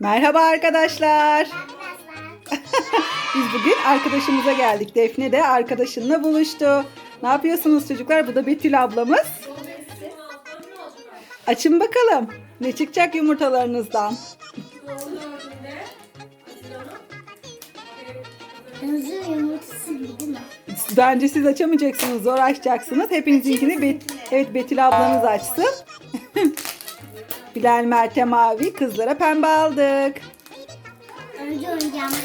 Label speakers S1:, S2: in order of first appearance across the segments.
S1: Merhaba arkadaşlar. Biz bugün arkadaşımıza geldik. Defne de arkadaşınla buluştu. Ne yapıyorsunuz çocuklar? Bu da Betül ablamız. Açın bakalım. Ne çıkacak yumurtalarınızdan?
S2: Hızlı yumurtası gibi değil mi?
S1: Bence siz açamayacaksınız. Zor açacaksınız. Hepinizinkini Bet evet Betül ablanız açsın. Bilal Mert'e mavi, kızlara pembe aldık.
S2: Önce oyuncağımı?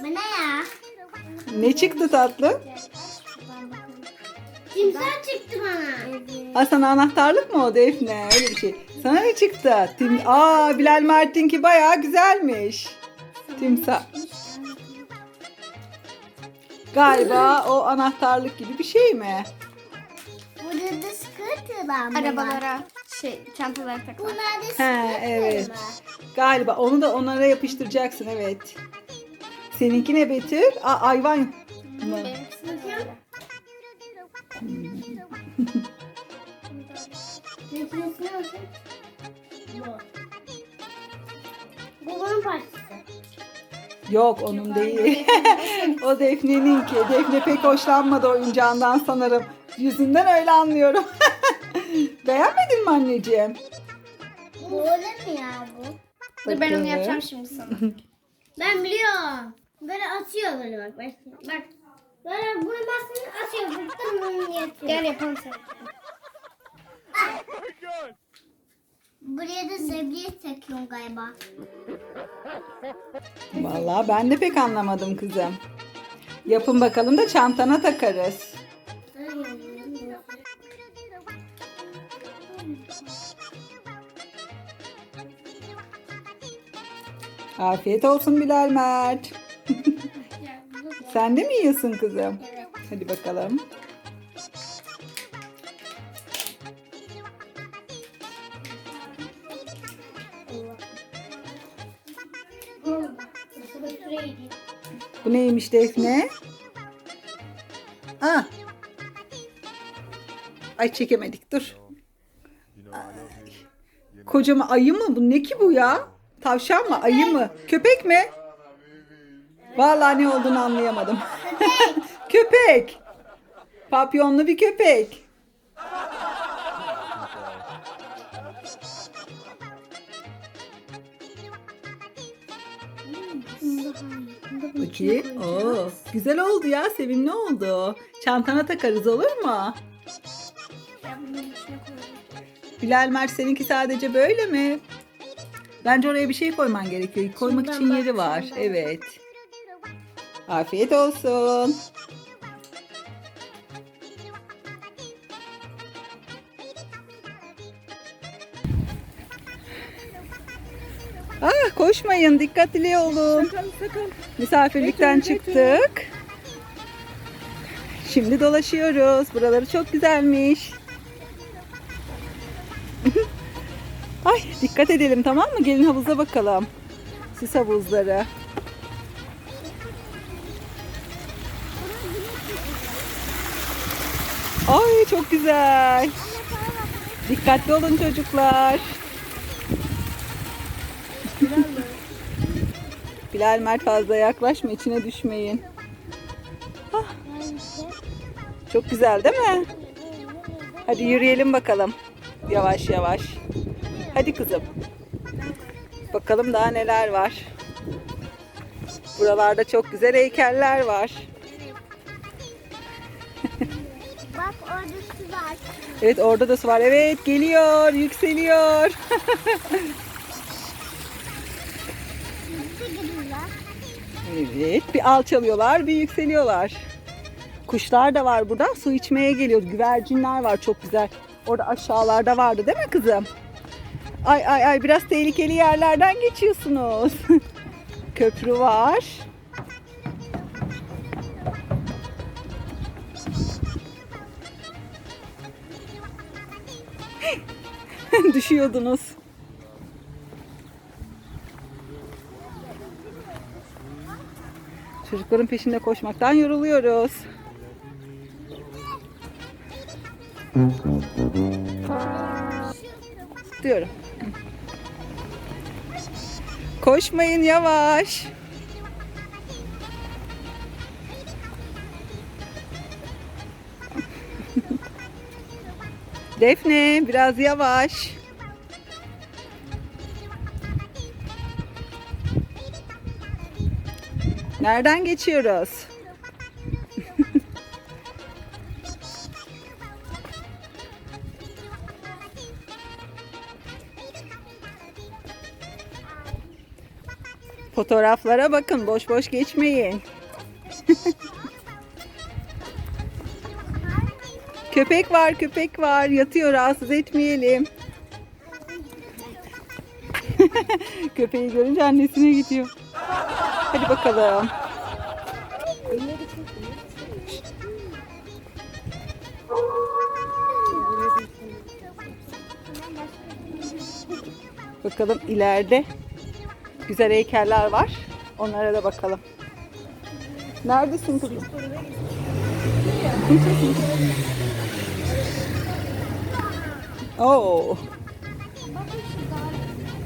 S2: Bu ne ya?
S1: Ne çıktı tatlı?
S2: Timsah çıktı bana.
S1: Ha sana anahtarlık mı o Defne? Öyle bir şey. Sana ne çıktı? Tim Aa Bilal Mert'inki bayağı güzelmiş. Timsah. Galiba o anahtarlık gibi bir şey mi?
S2: Burada da scooter'dan mı var?
S3: Arabalara şey çantalara takılan.
S2: Bunlar da
S1: He evet.
S2: mı?
S1: Galiba onu da onlara yapıştıracaksın evet. Seninki ne Betül? Aa hayvan mı?
S2: Bakın. Bu. Bu bunun parçası.
S1: Yok onun değil. o Defne'ninki. Defne pek hoşlanmadı oyuncağından sanırım. Yüzünden öyle anlıyorum. Beğenmedin mi anneciğim?
S2: Bu öyle mi ya bu?
S3: Dur ben onu yapacağım şimdi sana.
S2: Ben biliyorum. Böyle atıyor böyle bak. Bak. bak. Böyle bunu bastın atıyor.
S3: Gel yapalım sen.
S2: Buraya da zebdiye takıyorum galiba.
S1: Vallahi ben de pek anlamadım kızım. Yapın bakalım da çantana takarız. Afiyet olsun Bilal Mert. Sen de mi yiyorsun kızım? Hadi bakalım. Bu neymiş Defne? Ah. Ay çekemedik dur. Ay. Kocaman ayı mı? Bu ne ki bu ya? Tavşan mı? Ayı mı? Köpek mi? Vallahi ne olduğunu anlayamadım. köpek. Papyonlu bir köpek. Bakayım. Oo, güzel oldu ya. Sevimli oldu. Çantana takarız olur mu? Bilal Mert seninki sadece böyle mi? Bence oraya bir şey koyman gerekiyor. Koymak
S2: Şundan
S1: için
S2: bak,
S1: yeri var.
S2: şundan.
S1: Evet. Afiyet olsun. Ah koşmayın dikkatli olun. Misafirlikten çıktık. Şimdi dolaşıyoruz. Buraları çok güzelmiş. Ay dikkat edelim tamam mı? Gelin havuza bakalım. Sis havuzları. Ay çok güzel. Dikkatli olun çocuklar. Bilal Mert fazla yaklaşma içine düşmeyin. Ah, çok güzel değil mi? Hadi yürüyelim bakalım. Yavaş yavaş. Hadi kızım. Bakalım daha neler var. Buralarda çok güzel heykeller var.
S2: Bak orada su var.
S1: Evet orada da su var. Evet geliyor, yükseliyor.
S2: Su gidiyorlar.
S1: Evet bir alçalıyorlar, bir yükseliyorlar. Kuşlar da var burada. Su içmeye geliyor. Güvercinler var çok güzel. Orada aşağılarda vardı değil mi kızım? Ay ay ay biraz tehlikeli yerlerden geçiyorsunuz. Köprü var. Düşüyordunuz. Çocukların peşinde koşmaktan yoruluyoruz. Diyorum. Koşmayın yavaş. Defne biraz yavaş. Nereden geçiyoruz? Fotoğraflara bakın, boş boş geçmeyin. köpek var, köpek var. Yatıyor, rahatsız etmeyelim. Köpeği görünce annesine gidiyor. Hadi bakalım. Bakalım ileride güzel heykeller var. Onlara da bakalım. Neredesin kızım? Oo.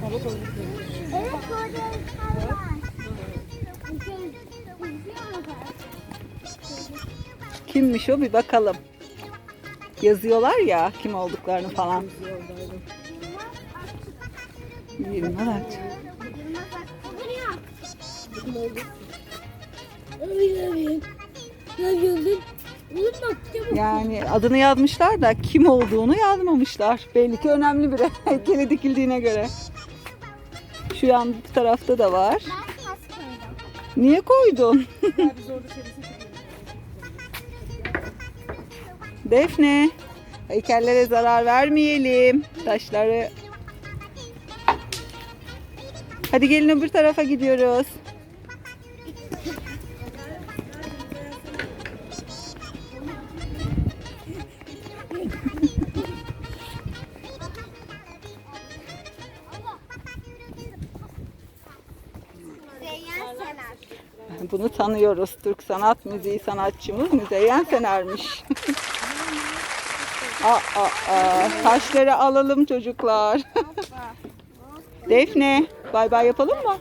S2: Evet orada.
S1: Kimmiş o bir bakalım. Yazıyorlar ya kim olduklarını falan. Yılmaz Akça. Yani adını yazmışlar da kim olduğunu yazmamışlar. Belli ki önemli biri. Heykeli dikildiğine göre. Şu an bu tarafta da var. Niye koydun? Defne. Heykellere zarar vermeyelim. Taşları. Hadi gelin öbür tarafa gidiyoruz. Bunu tanıyoruz. Türk sanat müziği sanatçımız Müzeyyen Sener'miş. aa, aa, aa. Taşları alalım çocuklar. Defne, bay bay yapalım mı?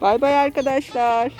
S1: Bay bay arkadaşlar.